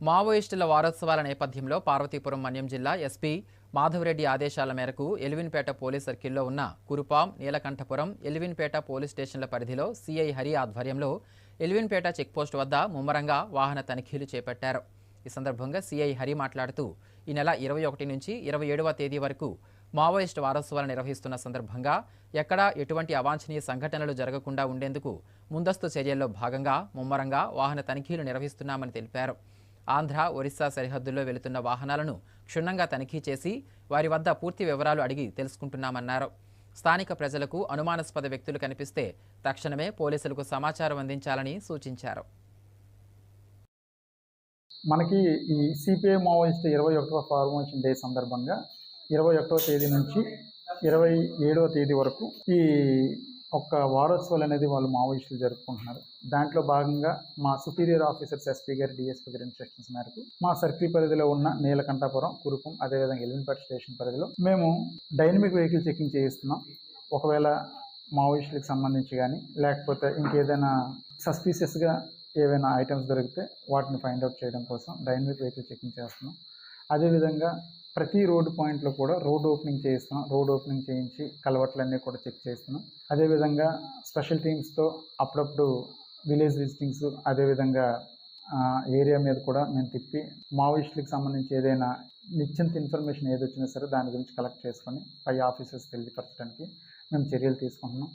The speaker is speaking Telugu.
మావోయిస్టుల వారోత్సవాల నేపథ్యంలో పార్వతీపురం మన్యం జిల్లా ఎస్పీ మాధవరెడ్డి ఆదేశాల మేరకు ఎలివిన్పేట పోలీస్ సర్కిల్లో ఉన్న కురుపాం నీలకంఠపురం ఎలివిన్పేట పోలీస్ స్టేషన్ల పరిధిలో సీఐ హరి ఆధ్వర్యంలో ఎలివిన్పేట చెక్పోస్ట్ వద్ద ముమ్మరంగా వాహన తనిఖీలు చేపట్టారు. ఈ సందర్భంగా సీఐ హరి మాట్లాడుతూ ఈ నెల ఇరవై ఒకటి నుంచి ఇరవై ఏడవ తేదీ వరకు మావోయిస్టు వారోత్సవాలు నిర్వహిస్తున్న సందర్భంగా ఎక్కడా ఎటువంటి అవాంఛనీయ సంఘటనలు జరగకుండా ఉండేందుకు ముందస్తు చర్యల్లో భాగంగా ముమ్మరంగా వాహన తనిఖీలు నిర్వహిస్తున్నామని తెలిపారు. ఆంధ్ర ఒరిస్సా సరిహద్దుల్లో వెళుతున్న వాహనాలను క్షుణ్ణంగా తనిఖీ చేసి వారి వద్ద పూర్తి వివరాలు అడిగి తెలుసుకుంటున్నామన్నారు. స్థానిక ప్రజలకు అనుమానాస్పద వ్యక్తులు కనిపిస్తే తక్షణమే పోలీసులకు సమాచారం అందించాలని సూచించారు. మనకి ఈ సిపిఐ మావోయిస్ట్ ఇరవై ఒకటవ ఫార్మేషన్ డే సందర్భంగా ఇరవై ఒకటవ తేదీ నుంచి ఇరవై ఏడవ తేదీ వరకు ఈ ఒక్క వారోత్సవాలు అనేది వాళ్ళు మావోయిస్టులు జరుపుకుంటున్నారు. దాంట్లో భాగంగా మా సుపీరియర్ ఆఫీసర్స్ ఎస్పీ గారి డిఎస్పీ గారి ఇన్స్ట్రక్షన్స్ మేరకు మా సర్కిల్ పరిధిలో ఉన్న నీలకంఠాపురం కురుపం అదేవిధంగా ఎలివెన్పేట స్టేషన్ పరిధిలో మేము డైనమిక్ వెహికల్ చెకింగ్ చేయిస్తున్నాం. ఒకవేళ మావోయిస్టులకు సంబంధించి కానీ లేకపోతే ఇంకేదైనా సస్పీషియస్గా ఏవైనా ఐటమ్స్ దొరికితే వాటిని ఫైండ్ అవుట్ చేయడం కోసం డైనమిక్ వెహికల్ చెకింగ్ చేస్తున్నాం. అదేవిధంగా ప్రతి రోడ్డు పాయింట్లో కూడా రోడ్ ఓపెనింగ్ చేయిస్తున్నాం. రోడ్ ఓపెనింగ్ చేయించి కలవట్లన్నీ కూడా చెక్ చేస్తున్నాం. అదేవిధంగా స్పెషల్ టీమ్స్తో అప్పుడప్పుడు విలేజ్ విజిటింగ్స్ అదేవిధంగా ఏరియా మీద కూడా మేము తిప్పి మావోయిస్టులకు సంబంధించి ఏదైనా నిశ్చింత ఇన్ఫర్మేషన్ ఏది వచ్చినా సరే దాని గురించి కలెక్ట్ చేసుకొని పై ఆఫీసర్స్ తెలియపరచడానికి మేము చర్యలు తీసుకుంటున్నాం.